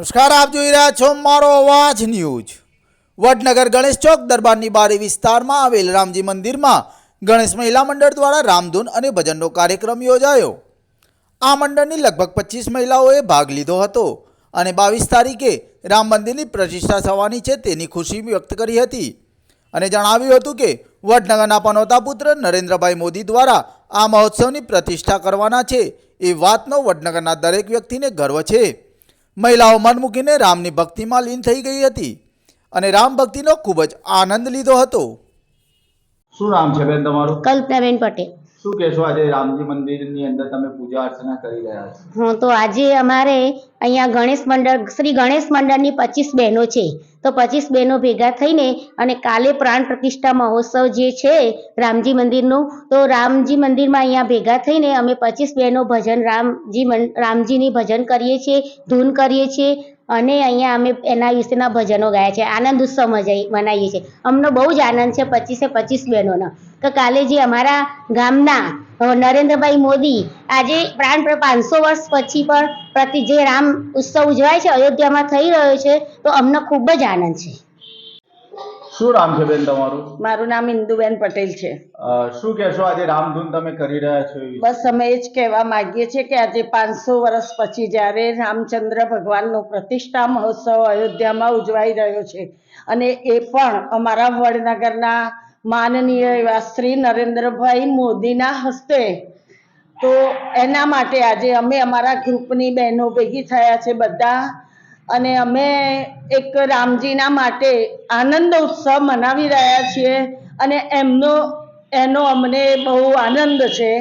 નમસ્કાર, આપ જોઈ રહ્યા છો મારો અવાજ ન્યૂઝ. વડનગર ગણેશ ચોક દરબારની બારી વિસ્તારમાં આવેલ રામજી મંદિરમાં ગણેશ મહિલા મંડળ દ્વારા રામધૂન અને ભજનનો કાર્યક્રમ યોજાયો. આ મંડળની લગભગ પચીસ મહિલાઓએ ભાગ લીધો હતો અને બાવીસ તારીખે રામ મંદિરની પ્રતિષ્ઠા થવાની છે તેની ખુશી વ્યક્ત કરી હતી અને જણાવ્યું હતું કે વડનગરના પનોતા પુત્ર નરેન્દ્રભાઈ મોદી દ્વારા આ મહોત્સવની પ્રતિષ્ઠા કરવાના છે એ વાતનો વડનગરના દરેક વ્યક્તિને ગર્વ છે. મહિલાઓ મન મૂકીને રામની ભક્તિમાં લીન થઈ ગઈ હતી અને રામ ભક્તિનો ખૂબ જ આનંદ લીધો હતો. શું નામ છે બેન તમારું? કલ્પનાબેન પટેલ. શું કહેશો આજે રામજી મંદિરની અંદર તમે પૂજા અર્ચના કરી રહ્યા છો? હું, તો આજે અમારે અહીંયા ગણેશ મંડળ, શ્રી ગણેશ મંડળની પચીસ બહેનો છે. તો પચીસ બહેનો ભેગા થઈને અને કાલે પ્રાણ પ્રતિષ્ઠા મહોત્સવ જે છે રામજી મંદિરનું, તો રામજી મંદિરમાં અહીંયા ભેગા થઈને અમે પચીસ બહેનો ભજન રામજી રામજીની ભજન કરીએ છીએ, ધૂન કરીએ છીએ અને અહીંયા અમે એના વિશેના ભજનો ગાયા છે. આનંદ ઉત્સવ મનાવીએ છીએ. અમને બહુ જ આનંદ છે પચીસે પચીસ બહેનોનો. તો કાલે જે અમારા ગામના નરેન્દ્રભાઈ મોદી આજે પ્રાણ પાંચસો વર્ષ પછી પણ પ્રતિ, જે રામ ઉત્સવ ઉજવાય છે, અયોધ્યામાં થઈ રહ્યો છે, તો અમને ખૂબ જ આનંદ છે. શું નામ છે બેન તમારું? મારું નામ ઇન્દુબેન પટેલ છે. શું કહેશો આજે રામધૂન તમે કરી રહ્યા છો બસ અમે એ જ કહેવા માંગીએ છીએ કે આજે પાંચસો વર્ષ પછી જ્યારે રામચંદ્ર ભગવાનનો પ્રતિષ્ઠા મહોત્સવ અયોધ્યામાં ઉજવાઈ રહ્યો છે અને એ પણ અમારા વડનગરના માનનીય એવા શ્રી નરેન્દ્રભાઈ મોદીના હસ્તે તો એના માટે આજે અમે અમારા ગ્રુપની બહેનો ભેગી થયા છે બધા અને અમે એક રામજીના માટે આનંદ ઉત્સવ મનાવી રહ્યા છીએ અને એમનો, એનો અમને બહુ આનંદ છે.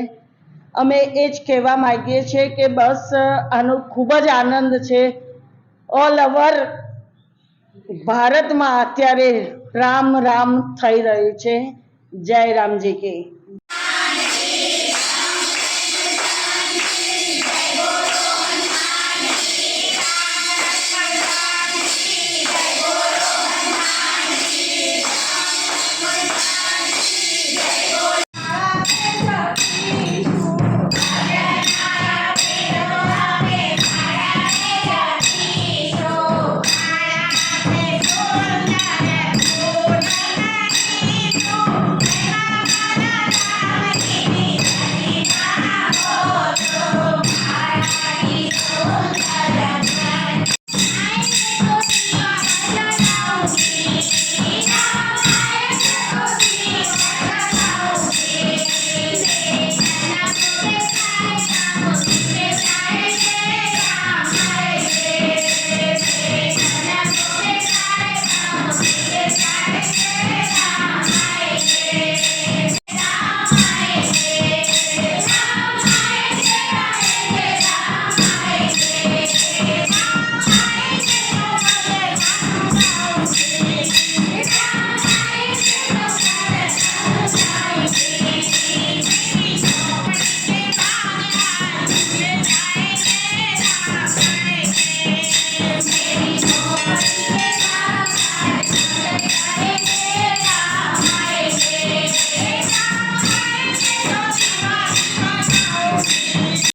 અમે એ જ કહેવા માંગીએ છીએ કે બસ આનો ખૂબ જ આનંદ છે. ઓલ ઓવર ભારતમાં અત્યારે રામ રામ થઈ રહ્યું છે. જય રામજી કી. Thank you.